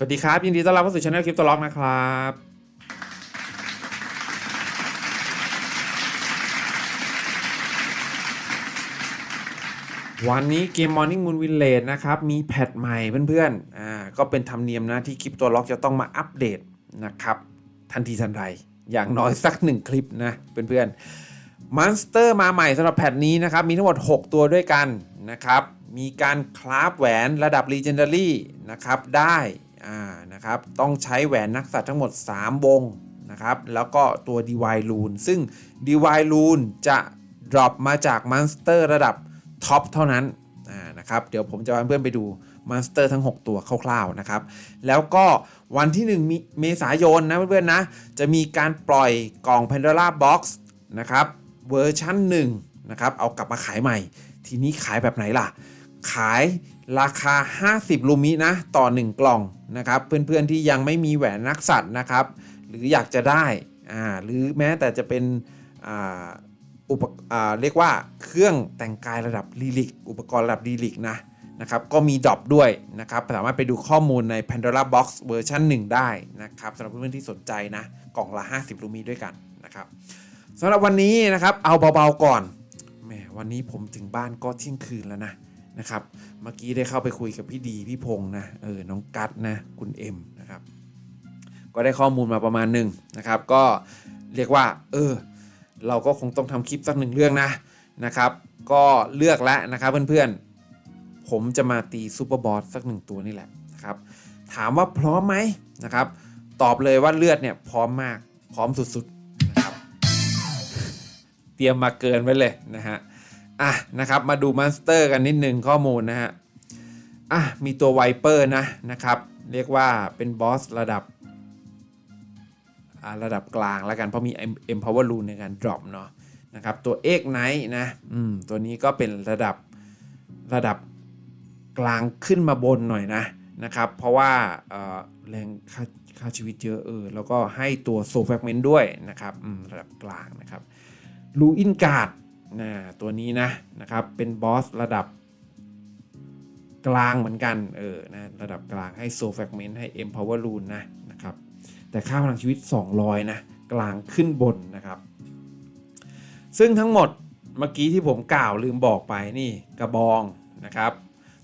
สวัสดีครับ ยินดีต้อนรับเข้าสู่ช anel คลิปตัวล็อกนะครับ วันนี้เกม Morning Moon Village นะครับ มีแพทใหม่เพื่อนๆอ่าก็เป็นธรรมเนียมนะที่คลิปตัวล็อกจะต้องมาอัปเดตนะครับ ทันทีทันใดอย่างน้อยสักหนึ่งคลิปนะเพื่อนๆมอนสเตอร์มาใหม่สำหรับแพทนี้นะครับ มีทั้งหมด 6 ตัวด้วยกันนะครับ มีการคราฟแหวนระดับ Legendary นะครับได้ นะครับต้องใช้แหวนนักสัตว์ทั้งหมด 3 วงนะครับแล้วก็ตัว Divine Rune ซึ่ง Divine Rune จะ drop มาจากมอนสเตอร์ระดับท็อปเท่านั้นนะครับเดี๋ยวผมจะพาเพื่อนไปดูมอนสเตอร์ทั้ง 6 ตัวคร่าวๆนะครับ แล้วก็วันที่1มีเมษายนนะเพื่อนๆนะ จะมีการปล่อยกล่อง Pandora Box นะครับเวอร์ชั่น1นะครับเอากลับมาขายใหม่ ทีนี้ขายแบบไหนล่ะ ขาย ราคา 50 ลูมินะ ต่อ 1 กล่องนะครับ เพื่อนๆที่ยังไม่มีแหวนนักสัตว์นะครับ หรืออยากจะได้อ่าหรือแม้แต่จะเป็นอ่าอุปอ่าเรียกว่าเครื่องแต่งกายระดับลีลิก อุปกรณ์ระดับลีลิกนะนะครับ ก็มีดรอปด้วยนะครับ สามารถไปดูข้อมูลใน Pandora Box เวอร์ชัน1 ได้นะครับสำหรับเพื่อนๆที่สนใจนะ กล่องละ 50 ลูมิด้วยกันนะครับสำหรับวันนี้นะครับเอาเบาๆก่อนแหมวันนี้ผมถึงบ้านก็เที่ยงคืนแล้วนะ นะครับ เมื่อกี้ได้เข้าไปคุยกับพี่ดีพี่พงษ์นะเออน้องกัดนะคุณเอ็มนะครับ ก็ได้ข้อมูลมาประมาณหนึ่งนะครับ ก็เรียกว่า เออ เราก็คงต้องทำคลิปสักหนึ่งเรื่องนะนะครับ ก็เลือกแล้วนะครับเพื่อนๆ ผมจะมาตีซูเปอร์บอสสักหนึ่งตัวนี่แหละนะครับ ถามว่าพร้อมไหมนะครับ ตอบเลยว่าเลือดเนี่ยพร้อมมากพร้อมสุดๆนะครับ เตรียมมาเกินไว้เลยนะฮะ อะนะครับมาดูมอนสเตอร์กันนิดนึงข้อมูลนะฮะอะมีตัวไวเปอร์นะนะครับเรียกว่าเป็นบอสระดับระดับกลางแล้วกัน เพราะมี empower rune ในการ drop เนาะนะครับตัว X Knight นะอืมตัวนี้ก็เป็นระดับระดับกลางขึ้นมาบนหน่อยนะนะครับเพราะว่าเอ่อแรงค่าค่าชีวิตเยอะเออแล้วก็ให้ตัว soul fragment ด้วยนะครับระดับกลางนะครับลูอินการ์ด นะตัวนี้นะนะครับเป็นบอสระดับกลางเหมือนกันเออนะระดับกลางให้ soul fragment ให้ empower rune นะนะครับแต่ค่าพลังชีวิต 200 นะกลางขึ้นบนนะครับ ซึ่งทั้งหมดเมื่อกี้ที่ผมกล่าวลืมบอกไปนี่กระบองนะครับ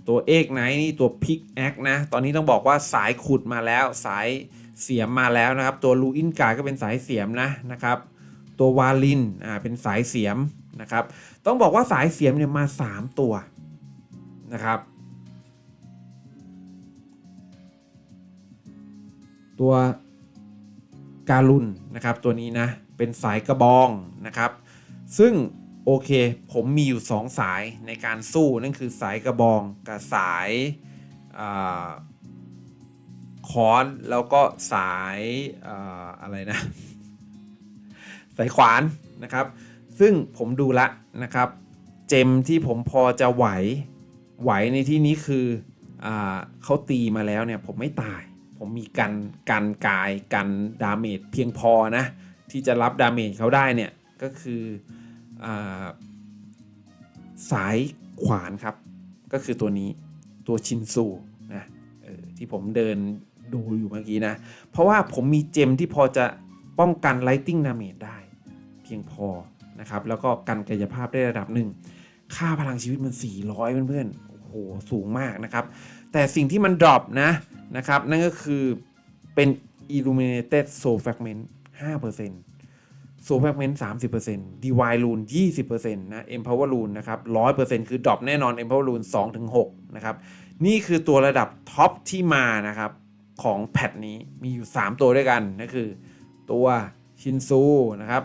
ตัวเอกไนท์นี่ตัวพิกแอคนะ ตอนนี้ต้องบอกว่าสายขุดมาแล้วสายเสียมมาแล้วนะครับ ตัวลูอินกาก็เป็นสายเสียมนะนะครับ ตัววาลินอ่าเป็นสายเสียม นะครับ ต้องบอกว่าสายเสียมเนี่ยมา 3 ตัวนะครับ ตัวการุนนะครับตัวนี้นะเป็นสายกระบองนะครับ ซึ่งโอเคผมมีอยู่ 2 สายในการสู้นั่นคือสายกระบองกับสายาค้อนแล้วก็สายอาอะไรนะ สายขวานนะครับ ซึ่งผมดูละนะครับ เจมที่ผมพอจะไหว ไหวในที่นี้คืออเขาตีมาแล้วเนี่ยผมไม่ตาย ผมมีกันกันกายกันดาเมจเพียงพอนะ ที่จะรับดาเมจเขาได้เนี่ย ก็คืออสายขวานครับ ก็คือตัวนี้ตัวชินซูนะออที่ผมเดินดูอยู่เมื่อกี้นะ เพราะว่าผมมีเจมที่พอจะป้องกันไลติงดาเมจได้ เพียงพอ นะครับแล้วก็กันกายภาพได้ระดับหนึ่งค่าพลังชีวิตมัน 400 เพื่อนๆโอ้โหสูงมากนะครับ แต่สิ่งที่มัน drop นะนะครับ นั่นก็คือเป็น illuminated soul fragment 5% soul fragment 30% divine rune 20%นะ empower rune นะครับ 100%คือ drop แน่นอน empower rune 2-6 นะครับ นี่คือตัวระดับท็อปที่มานะครับ ของแพทนี้มีอยู่ 3 ตัวด้วยกันนั่นคือ ตัวชินซูนะครับ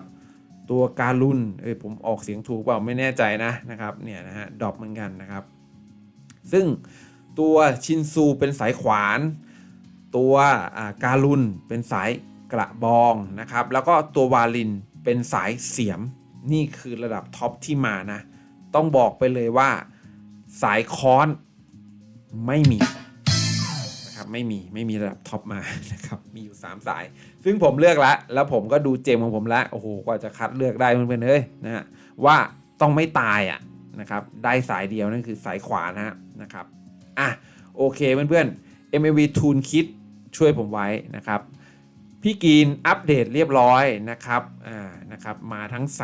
ตัวการุนเอ้ยผมออกเสียงถูกเปล่าไม่แน่ใจนะนะครับเนี่ยนะฮะดรอปเหมือนกันนะครับ ซึ่งตัวชินซูเป็นสายขวาน ตัวอาการุนเป็นสายกระบองนะครับ แล้วก็ตัววาลินเป็นสายเสียมนี่คือระดับท็อปที่มานะ ต้องบอกไปเลยว่าสายค้อนไม่มี ไม่มีไม่มีระดับท็อปมานะครับมีอยู่ 3 สาย ซึ่งผมเลือกแล้วแล้วผมก็ดูเจมของผมแล้วโอ้โหกว่าจะคัดเลือกได้เพื่อนๆเอ้ยนะฮะว่าต้องไม่ตายอะนะครับได้สายเดียวนั่นคือสายขวานะฮะนะครับอะโอเคเพื่อนๆ MAV Tool Kit ช่วยผมไว้นะครับพี่กีนอัปเดตเรียบร้อยนะครับอ่านะครับมาทั้ง 3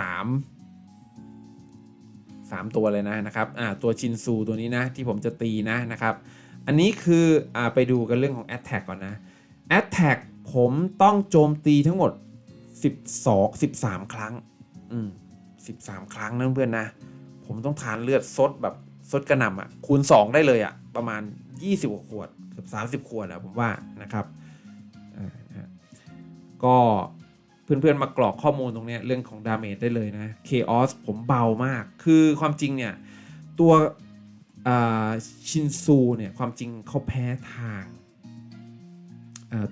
3 ตัวเลยนะนะครับ อ่า ตัวชินซูตัวนี้นะ ที่ผมจะตีนะนะครับ อันนี้คืออไปดูกันเรื่องของ a t t a c k ก่อนนะ a t t a c k ผมต้องโจมตีทั้งหมด 12 13 ครั้ง อืม 13 ครั้งนะเพื่อนนะ ผมต้องทานเลือดซดแบบซดกระหน่ำอะ คูณ 2 ได้เลยอะ ประมาณ 20กว่าขวดเกือบ30 ขวดอะผมว่านะครับก็เพื่อนๆมากรอกข้อมูลตรงนี้เรื่องของดาเมจได้เลยนะ Chaos ผมเบามาก คือความจริงเนี่ย ตัว ชินซูเนี่ยความจริงเขาแพ้ทาง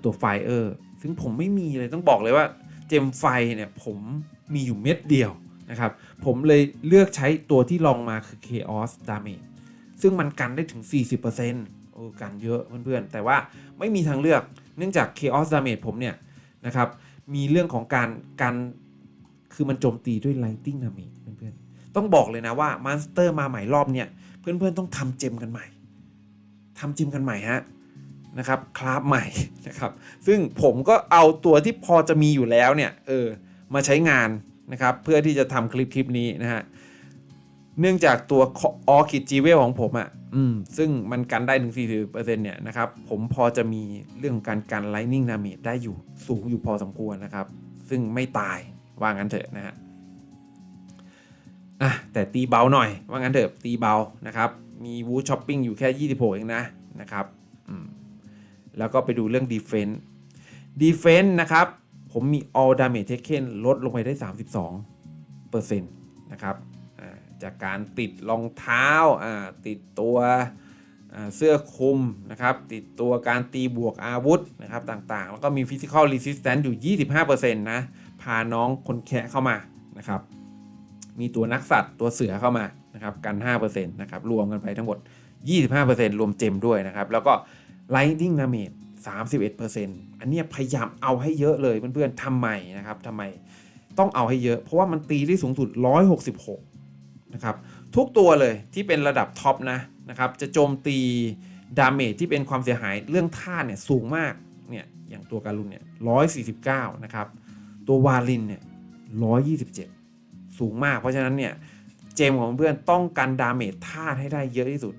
ตัวไฟเออร์ซึ่งผมไม่มีเลยต้องบอกเลยว่าเจมไฟเนี่ยผมมีอยู่เม็ดเดียวนะครับ ผมเลยเลือกใช้ตัวที่ลองมาคือ Chaos Damage ซึ่งมันกันได้ถึง 40%โอ้กันเยอะเพื่อนๆ แต่ว่าไม่มีทางเลือกเนื่องจาก Chaos Damage ผมเนี่ยนะครับ มีเรื่องของการการคือมันโจมตีด้วย Lighting Damage เพื่อนๆ ต้องบอกเลยนะว่า m ม n สเตอร์มาใหม่รอบเนี่ย เพื่อนๆต้องทำเจมกันใหม่ทำเจมกันใหม่ฮะนะครับคราฟใหม่นะครับ ซึ่งผมก็เอาตัวที่พอจะมีอยู่แล้วเนี่ยเออมาใช้งานนะครับเพื่อที่จะทำคลิปคลิปนี้นะฮะเนื่องจากตัวออคิดจีเวลของผมอะ่ะอืมซึ่งมันกันได้ถึง 40%เนี่ยนะครับ ผมพอจะมีเรื่องของการกันไลนิ่งนาเมจได้อยู่สูงอยู่พอสมควรนะครับ ซึ่งไม่ตายว่างั้นเถอะนะฮะ อะแต่ตีเบาหน่อย ว่างั้นเถอะตีเบานะครับ มีวูช้อปปิ้งอยู่แค่ 26 เองนะนะครับแล้วก็ไปดูเรื่อง Defense Defense นะครับ ผมมี All Damage Taken ลดลงไปได้ 32%นะครับจากการติดรองเท้าติดตัวเสื้อคลุมนะครับ ติดตัวการตีบวกอาวุธนะครับต่างๆ แล้วก็มี Physical Resistance อยู่ 25%นะ พาน้องคนแคะเข้ามานะครับ มีตัวนักสัตว์ตัวเสือเข้ามานะครับกัน 5%นะครับรวมกันไปทั้งหมด 25%รวมเจมด้วยนะครับ แล้วก็ Lightning Damage 31%อันเนี้ยพยายามเอาให้เยอะเลยเพื่อนๆทำไมนะครับทำไมต้องเอาให้เยอะ เพราะว่ามันตีได้สูงสุด 166 นะครับ ทุกตัวเลยที่เป็นระดับท็อปนะนะครับ จะโจมตีดาเมจที่เป็นความเสียหายเรื่องท่าเนี่ยสูงมากเนี่ยอย่างตัวการุนเนี่ย 149 นะครับ ตัววาลินเนี่ย 127 สูงมาก เพราะฉะนั้นเนี่ยเจมของเพื่อนต้องกันดาเมจท่าให้ได้เยอะที่สุด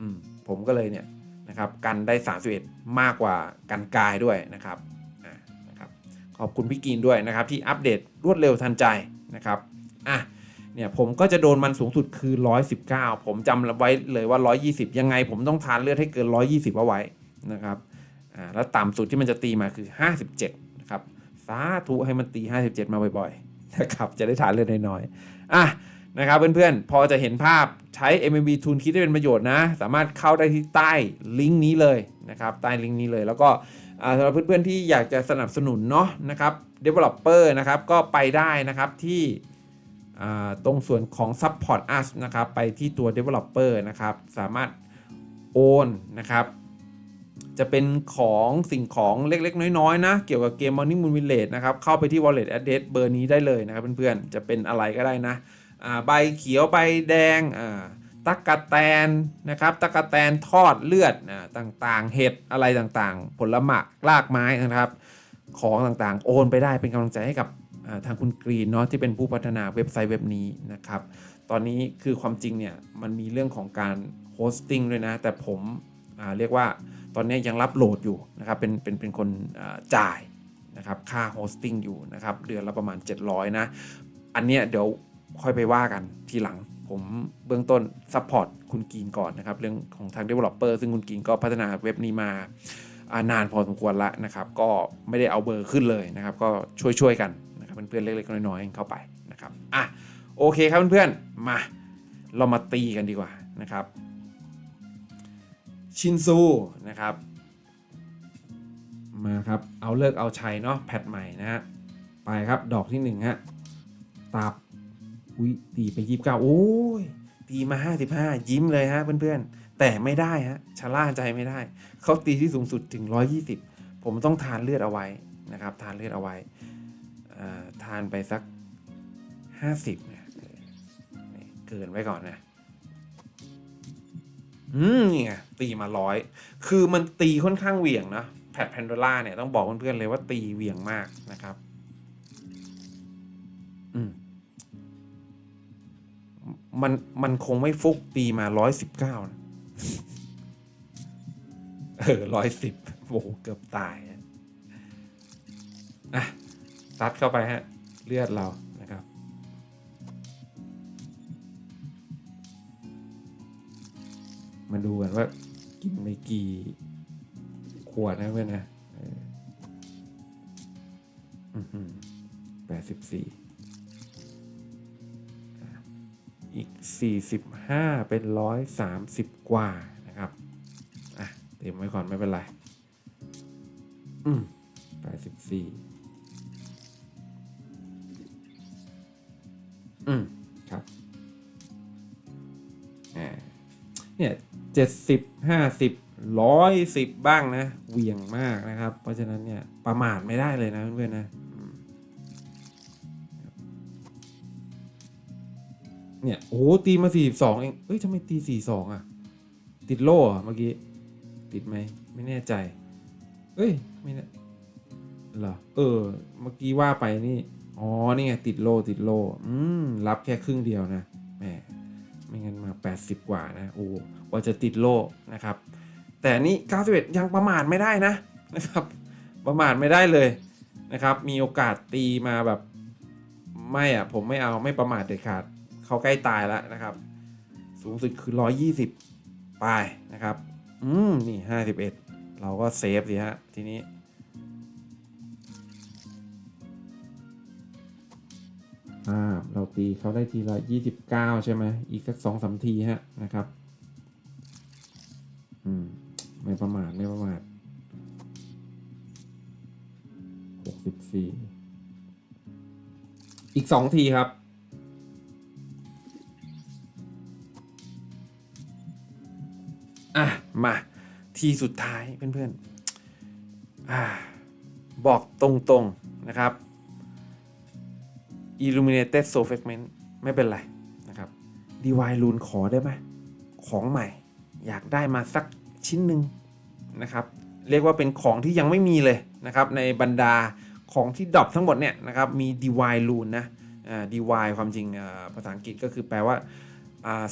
อืมผมก็เลยเนี่ยนะครับกันได้ 31 มากกว่ากันกายด้วยนะครับอ่านะครับ ขอบคุณพี่กีนด้วยนะครับที่อัปเดตรวดเร็วทันใจนะครับอะเนี่ยผมก็จะโดนมันสูงสุดคือ 119 ผมจำไว้เลยว่า 120 ยังไงผมต้องทานเลือดให้เกิน 120 เอาไว้นะครับอ่าแล้วต่ำสุดที่มันจะตีมาคือ 57 นะครับสาธุให้มันตี 57 มาบ่อยๆ นะครับจะได้ทานเลือดน้อยๆอะนะครับเพื่อนๆ พอจะเห็นภาพใช้ MMB Tool Kit ได้เป็นประโยชน์นะ สามารถเข้าได้ที่ใต้ลิงก์นี้เลยนะครับใต้ลิงก์นี้เลย แล้วก็สำหรับเพื่อนๆที่อยากจะสนับสนุนเนาะนะครับ Developer นะครับก็ไปได้นะครับที่ตรงส่วนของ Support Us นะครับไปที่ตัว Developer นะครับสามารถโอนนะครับ จะเป็นของสิ่งของเล็กๆ น้อยๆนะ เกี่ยวกับเกม Morning Moon Village นะครับ เข้าไปที่ Wallet Address เบอร์นี้ได้เลยนะครับเพื่อนๆ จะเป็นอะไรก็ได้นะใบเขียวใบแดงตักกะแตนนะครับตักกะแตนทอดเลือดต่างๆ เห็ดอะไรต่างๆ ผลไม้รากไม้นะครับ ของต่างๆ โอนไปได้เป็นกำลังใจให้กับทางคุณกรีนเนาะที่เป็นผู้พัฒนาเว็บไซต์เว็บนี้นะครับ ตอนนี้คือความจริงเนี่ยมันมีเรื่องของการโฮสติ้งด้วยนะ แต่ผมเรียกว่า ตอนนี้ยังรับโหลดอยู่นะครับเป็นเป็นเป็นคนจ่ายนะครับค่าโฮสติ้งอยู่นะครับเดือนละประมาณ 700 นะ อันเนี้ยเดี๋ยวค่อยไปว่ากันทีหลังผมเบื้องต้นซัพพอร์ตคุณกีนก่อนนะครับ เรื่องของทาง Developer ซึ่งคุณกีนก็พัฒนาเว็บนี้มาานานพอสมควรละนะครับ ก็ไม่ได้เอาเบอร์ขึ้นเลยนะครับ ก็ช่วยๆกันนะครับเพื่อนๆเล็กๆน้อยๆเข้าไปนะครับอะโอเคครับเพื่อนๆมาเรามาตีกันดีกว่านะครับ ชินซูนะครับ มาครับ เอาเลิกเอาชัยเนาะแพทใหม่นะฮะ ไปครับดอกที่หนึ่งฮะ ตับ อุ้ยตีไปยี่สิบเก้าโอ้ย ตีมาห้าสิบห้ายิ้มเลยฮะเพื่อนๆ แต่ไม่ได้ฮะชะล่าใจไม่ได้ เขาตีที่สูงสุดถึงร้อยี่สิบผมต้องทานเลือดเอาไว้นะครับ ทานเลือดเอาไว้อ่าทานไปสักห้าสิบเนี่ยเกินไว้ก่อนนะ อืมนี่ไงตีมาร้อยคือมันตีค่อนข้างเหวี่ยงนะแพดแพนโดล่าเนี่ยต้องบอกเพื่อนๆเลยว่าตีเหวี่ยงมากนะครับอืมมันมันคงไม่ฟุกตีมาร้อยสิบเก้านะเออร้อยสิบโอ้เกือบตายอะอะซัดเข้าไปฮะ เลือดเรา มาดูกันว่ากินไปกี่ขวดนะเพื่อนนะแปดสิบสี่อีกสี่สิบห้าเป็นร้อยสามสิบกว่านะครับ อะ เตรียมไว้ก่อนไม่เป็นไร อืมแปดสิบสี่อืม ครับเนี่ย เจ็ดสิบห้าสิบร้อยสิบบ้างนะเหวี่ยงมากนะครับ เพราะฉะนั้นเนี่ยประมาทไม่ได้เลยนะเพื่อนๆนะเนี่ยโอ้ตีมาสี่สองเองเอ้ยทำไมตีสี่สองอะ ติดโล่เหรอเมื่อกี้ ติดไหมไม่แน่ใจ เอ้ย ไม่แน่เหรอเออ เมื่อกี้ว่าไปนี่ อ๋อ นี่ไง ติดโล่ติดโล่อืม รับแค่ครึ่งเดียวนะ แหม ไม่งั้นมา 80 กว่านะโอ้ว่าจะติดโลนะครับ แต่นี่91 ยังประมาทไม่ได้นะนะครับ ประมาทไม่ได้เลยนะครับ มีโอกาสตีมาแบบไม่อะผมไม่เอาไม่ประมาทเด็ดขาดเขาใกล้ตายแล้วนะครับ สูงสุดคือ 120ไปนะครับ อืม นี่ 51 เราก็เซฟสิฮะ ทีนี้ อ่าเราตีเขาได้ทีละยี่สิบเก้าใช่ไหมอีกสักสองสามทีฮะนะครับอืมไม่ประมาทไม่ประมาทหกสิบสี่อีกสองทีครับอะมาทีสุดท้ายเพื่อนๆอ่าบอกตรงๆนะครับ Illuminated Soul Fragment ไม่เป็นไรนะครับ DY Rune ขอได้ไหมของใหม่ อยากได้มาสักชิ้นหนึ่งนะครับ เรียกว่าเป็นของที่ยังไม่มีเลยนะครับ ในบรรดาของที่ดรอปทั้งหมดเนี่ยนะครับ มี DY Rune นะอ่า DY ความจริงภาษาอังกฤษก็คือแปลว่า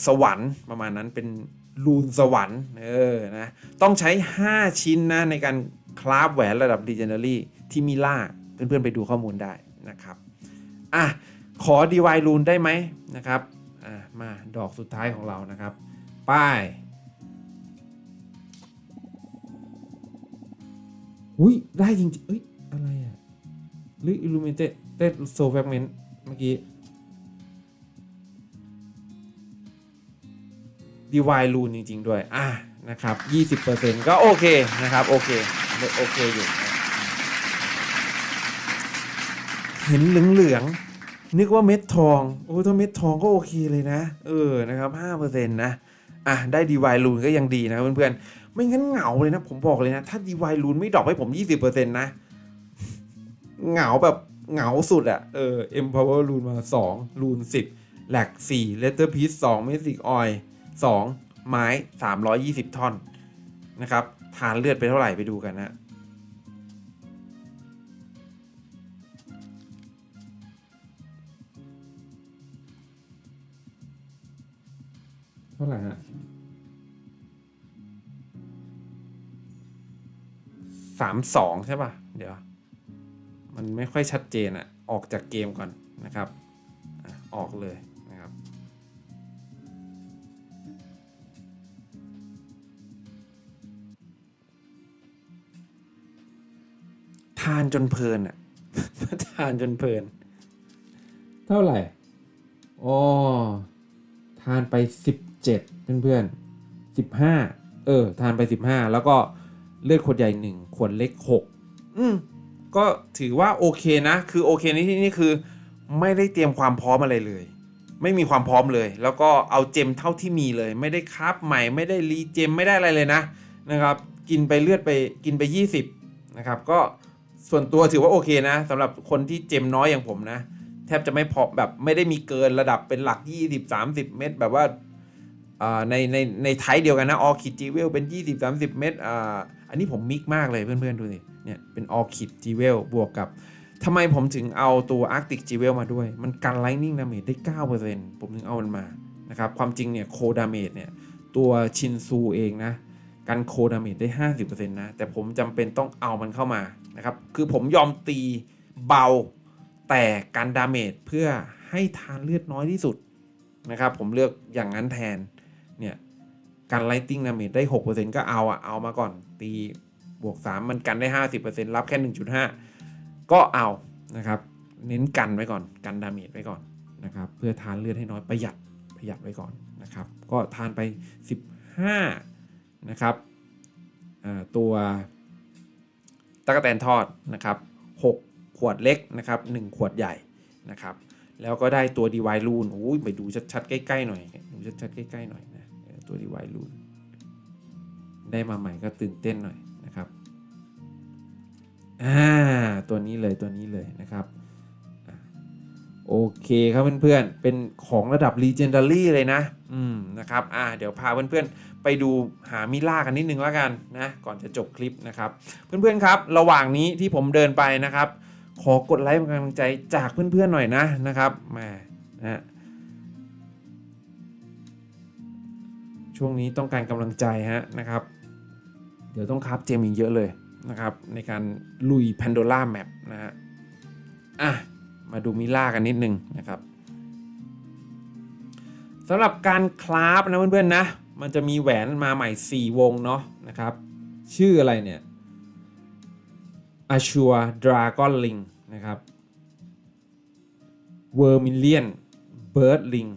สวรรค์ประมาณนั้นเป็นรูนสวรรค์เออนะต้องใช้ 5 ชิ้นนะในการคราฟแหวนระดับ Legendary ที่มีล่าเพื่อนๆไปดูข้อมูลได้นะครับ อะขอ DY Rune ได้ไหมนะครับอะมาดอกสุดท้ายของเรานะครับ ป้ายอุ้ยได้จริงๆเอ้ยอะไรอะหรือ Illuminated Soul Fragment เมื่อกี้ DY Rune จริง ๆ ด้วย อะนะครับ 20%ก็โอเคนะครับ โอเค โอเคอยู่นะเห็นเหลืองๆนึกว่าเม็ดทองโอ้ถ้าเม็ดทองก็โอเคเลยนะ เออนะครับ5%นะอะได้ DY Rune ก็ยังดีนะเพื่อนๆไม่งั้นเหงาเลยนะ ผมบอกเลยนะ ถ้า DY Rune ไม่ดรอปให้ผม 20%นะเหงาแบบเหงาสุดอะเออ Empower Rune มา2 Rune 10แหลก4 Letter Piece 2 Magic Oil 2 ไม้ 320 ท่อน นะครับ ทานเลือดไปเท่าไหร่ไปดูกันนะ ท่าไหร่ฮะสามสองใช่ป่ะ เดี๋ยว มันไม่ค่อยชัดเจนอะออกจากเกมก่อนนะครับ อออกเลยนะครับ ทานจนเพลินอะทานจนเพลิน เท่าไหร่ อ๋อ ทานไปสิบ เจ็ดเพื่อนๆสิบห้าเออ ทานไปสิบห้าแล้วก็เลือดขวดใหญ่หนึ่งขวดเล็กหกอืมก็ถือว่าโอเคนะ คือโอเคในที่นี้คือไม่ได้เตรียมความพร้อมอะไรเลย ไม่มีความพร้อมเลย แล้วก็เอาเจมเท่าที่มีเลย ไม่ได้คราฟใหม่ ไม่ได้รีเจมไม่ได้อะไรเลยนะนะครับ กินไปเลือดไปกินไป 20 นะครับ ก็ส่วนตัวถือว่าโอเคนะสำหรับคนที่เจมน้อยอย่างผมนะ แทบจะไม่พอแบบไม่ได้มีเกินระดับเป็นหลัก 20 30 เม็ดแบบว่าอ่า ในในในไทป์เดียวกันนะออคิดจีเวลเป็น 20 30 เม็ดอ่าอันนี้ผมมิกมากเลยเพื่อนๆดูสิเนี่ยเป็นออคิดจีเวลบวกกับทำไมผมถึงเอาตัว Arctic g w e l มาด้วย มันกัน Lightning Damage ได้ 9%ผมถึงเอามันมานะครับความจริงเนี่ยโคดาเมจเนี่ยตัวชินซูเองนะกันโคดาเมจได้ 50%นะแต่ผมจำเป็นต้องเอามันเข้ามานะครับคือผมยอมตีเบาแต่กันดาเมจเพื่อให้ทานเลือดน้อยที่สุดนะครับผมเลือกอย่างนั้นแทน เนี่ยกันไลติ้งดาเมจได้ 6%ก็เอาอะเอามาก่อนตีบวก 3 มันกันได้ 50%รับแค่ 1.5 ก็เอานะครับ เน้นกันไว้ก่อนกันดาเมจไว้ก่อนนะครับ เพื่อทานเลือดให้น้อยประหยัดประหยัดไว้ก่อนนะครับ ก็ทานไป 15 นะครับตัวตะกแตนทอดนะครับ 6 ขวดเล็กนะครับ 1 ขวดใหญ่นะครับ แล้วก็ได้ตัวดีไวายลูนโอ้ยไปดูชัดๆ ใกล้ ๆ หน่อย ดูชัดๆ ใกล้ ๆ หน่อย ตัวดีวายลูนได้มาใหม่ก็ตื่นเต้นหน่อยนะครับอ่าตัวนี้เลยตัวนี้เลยนะครับโอเคครับเพื่อนๆ เป็นของระดับ Legendary เลยนะ อืมนะครับ อ่า เดี๋ยวพาเพื่อนๆ ไปดูหามิล่ากันนิดนึงแล้วกันนะ ก่อนจะจบคลิปนะครับ เพื่อนๆ ครับ ระหว่างนี้ที่ผมเดินไปนะครับ ขอกดไลค์เป็นกำลังใจจากเพื่อนๆ หน่อยนะนะครับแหมนะ ช่วงนี้ต้องการกำลังใจฮะนะครับ เดี๋ยวต้องครับเจมอีกเยอะเลยนะครับ ในการลุย Pandora Map นะฮะอะมาดูมิล่ากันนิดนึงนะครับสำหรับการคลาฟนะเพื่อนๆนะ มันจะมีแหวนมาใหม่ 4 วงเนาะนะครับ ชื่ออะไรเนี่ย a s u r e Dragon Ring นะครับ Vermilion Bird Ring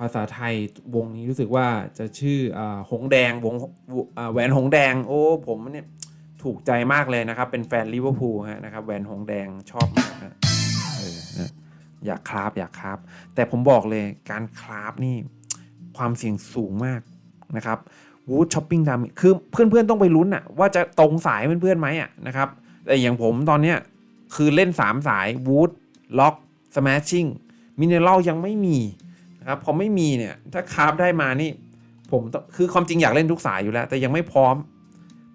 ภาษาไทยวงนี้รู้สึกว่าจะชื่ออหงแดงวงแหวนหงแดง โอ้ผมเนี่ยถูกใจมากเลยนะครับ เป็นแฟนลิเวอร์พูลฮะนะครับแหวนหงแดงชอบมากนะเออนะอยากคราฟอยากคราฟแต่ผมบอกเลยการคราฟนี่ความเสี่ยงสูงมากนะครับวูดช้อปปิ้งดามคือเพื่อนๆต้องไปลุ้นอะว่าจะตรงสายเพื่อนๆไหมอะนะครับแต่อย่างผมตอนเนี้ยคือเล่น 3 สายวูดล็อกสแมชชิ่งมินเนอรัลยังไม่มี นะครับพอไม่มีเนี่ยถ้าคราฟได้มานี่ ผมต้องคือความจริงอยากเล่นทุกสายอยู่แล้ว แต่ยังไม่พร้อม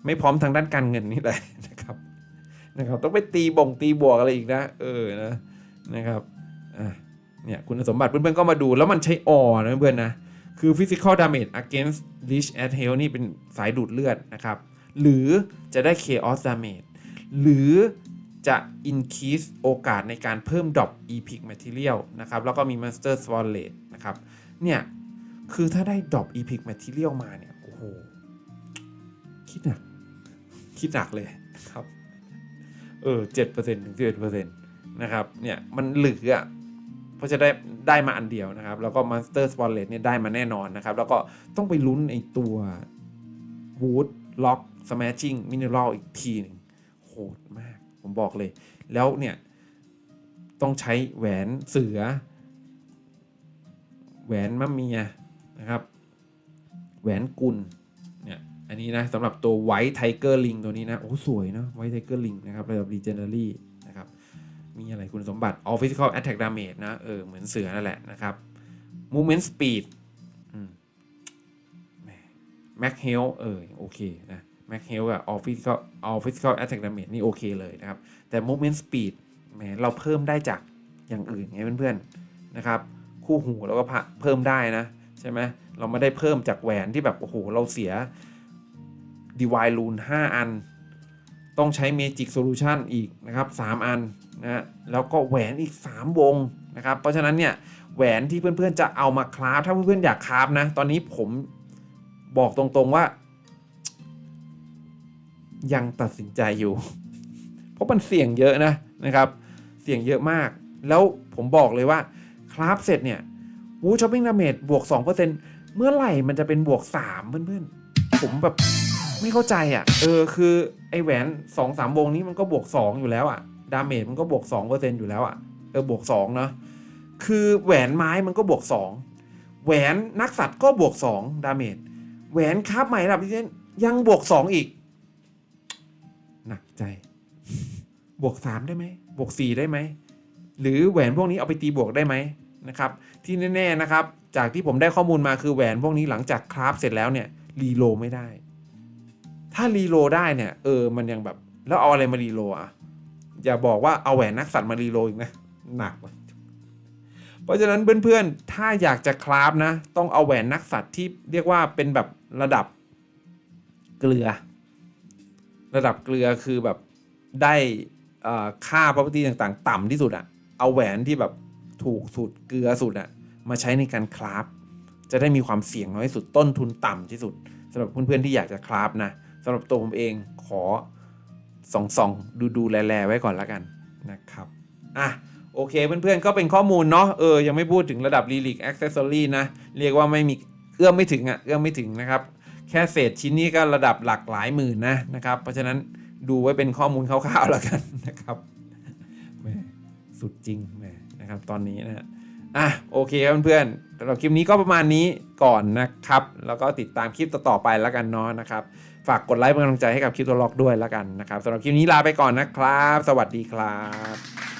ไม่พร้อมทางด้านการเงินนี่แหละนะครับนะครับต้องไปตีบ่งตีบวกอะไรอีกนะ เออนะนะครับอะเนี่ยคุณสมบัติเพื่อนๆก็มาดูแล้วมันใช้ออนะเพื่อนๆนะคือ physical damage against leech at hell นี่เป็นสายดูดเลือดนะครับ หรือจะได้ chaos damage หรือจะ increase โอกาสในการเพิ่ม drop epic material นะครับ แล้วก็มี master swallet นะครับ เนี่ย คือถ้าได้ drop epic material มาเนี่ย โอ้โห คิดหนัก คิดหนักเลยนะครับ เออเจ็ดเปอร์เซ็นต์ถึงสิบเอ็ดเปอร์เซ็นต์นะครับ เนี่ย มันเหลืออะเพราะจะได้ได้มาอันเดียวนะครับ แล้วก็ Master s p o r l e t เนี่ยได้มาแน่นอนนะครับ แล้วก็ต้องไปลุ้นไอตัว Wood Lock Smashing Mineral อีกทีหนึ่งโหดมาก ผมบอกเลย แล้วเนี่ย ต้องใช้แหวนเสือ แหวนมะเมียนะครับ แหวนกุลเนี่ยอันนี้นะสำหรับตัว White Tiger Ring ตัวนี้นะ โอ้สวยเนอะ White Tiger Ring นะครับระดับ Legendary นะครับ มีอะไรคุณสมบัติ All Physical Attack Damage นะ เออ เหมือนเสือนั่นแหละนะครับ Movement Speed อืมแม Max Health เออโอเคนะ Max Health กับ All Physical All Physical Attack Damage นี่โอเคเลยนะครับ แต่ Movement Speed แหมเราเพิ่มได้จากอย่างอื่นไงเพื่อนๆนะครับ คู่หูเราก็เพิ่มได้นะ ใช่ไหมเราไม่ได้เพิ่มจากแหวนที่แบบโอ้โหเราเสีย Divine Rune 5อัน ต้องใช้ Magic Solution อีกนะครับ 3 อันนะฮะแล้วก็แหวนอีก 3 วงนะครับ เพราะฉะนั้นเนี่ยแหวนที่เพื่อนๆจะเอามาคราฟถ้าเพื่อนๆอยากคราฟนะ ตอนนี้ผมบอกตรงๆว่า ยังตัดสินใจอยู่ เพราะมันเสี่ยงเยอะนะนะครับ เสี่ยงเยอะมาก แล้วผมบอกเลยว่า คราฟเสร็จเนี่ยวูช้อปปิ้งดาเมจบวก 2%เมื่อไหร่มันจะเป็นบวก 3 เพื่อนๆ ผมแบบไม่เข้าใจอะ เออคือไอแหวนสองสามวงนี้มันก็บวก 2 อยู่แล้วอะ ดาเมจมันก็บวก 2%อยู่แล้วอะ เออบวก 2 เนาะคือแหวนไม้มันก็บวก 2 แหวนนักสัตว์ก็บวก 2 ดาเมจแหวนคาบใหม่ระดับที่เช่นยังบวก 2 อีกหนักใจ บวก 3 ได้ไหมบวก 4 ได้ไหมหรือแหวนพวกนี้เอาไปตีบวกได้ไหม นะครับ ที่แน่ๆนะครับ จากที่ผมได้ข้อมูลมาคือแหวนพวกนี้หลังจากคราฟเสร็จแล้วเนี่ยรีโลไม่ได้ ถ้ารีโลได้เนี่ยเออมันยังแบบแล้วเอาอะไรมารีโลอะอย่าบอกว่าเอาแหวนนักสัตว์มารีโลอีกนะหนักเพราะฉะนั้นเพื่อนๆ ถ้าอยากจะคราฟนะ ต้องเอาแหวนนักสัตว์ที่เรียกว่าเป็นแบบระดับเกลือ ระดับเกลือคือแบบได้ค่า property ต่างๆ ต่ำที่สุดอะเอาแหวนที่แบบ ถูกสุดเกลือสุดอะมาใช้ในการคราฟจะได้มีความเสี่ยงน้อยสุดต้นทุนต่ำที่สุดสำหรับเพื่อนๆที่อยากจะคราฟนะสำหรับตัวผมเองขอส่องส่องดูดูๆแลไว้ก่อนละกันนะครับอะโอเคเพื่อนๆก็เป็นข้อมูลเนาะเออยังไม่พูดถึงระดับ Relic Accessory นะ เรียกว่าไม่มีเอื้อมไม่ถึงอะเอื้อมไม่ถึงนะครับ แค่เศษชิ้นนี้ก็ระดับหลักหลายหมื่นนะนะครับ เพราะฉะนั้นดูไว้เป็นข้อมูลคร่าวๆแล้วกันนะครับแหมสุดจริงแหม นะครับตอนนี้นะฮะอะโอเคครับเพื่อนๆสำหรับคลิปนี้ก็ประมาณนี้ก่อนนะครับ แล้วก็ติดตามคลิปต่อๆไปแล้วกันเนาะนะครับ ฝากกดไลค์เป็นกำลังใจให้กับคลิปตัวล็อกด้วยแล้วกันนะครับสำหรับคลิปนี้ลาไปก่อนนะครับ สวัสดีครับ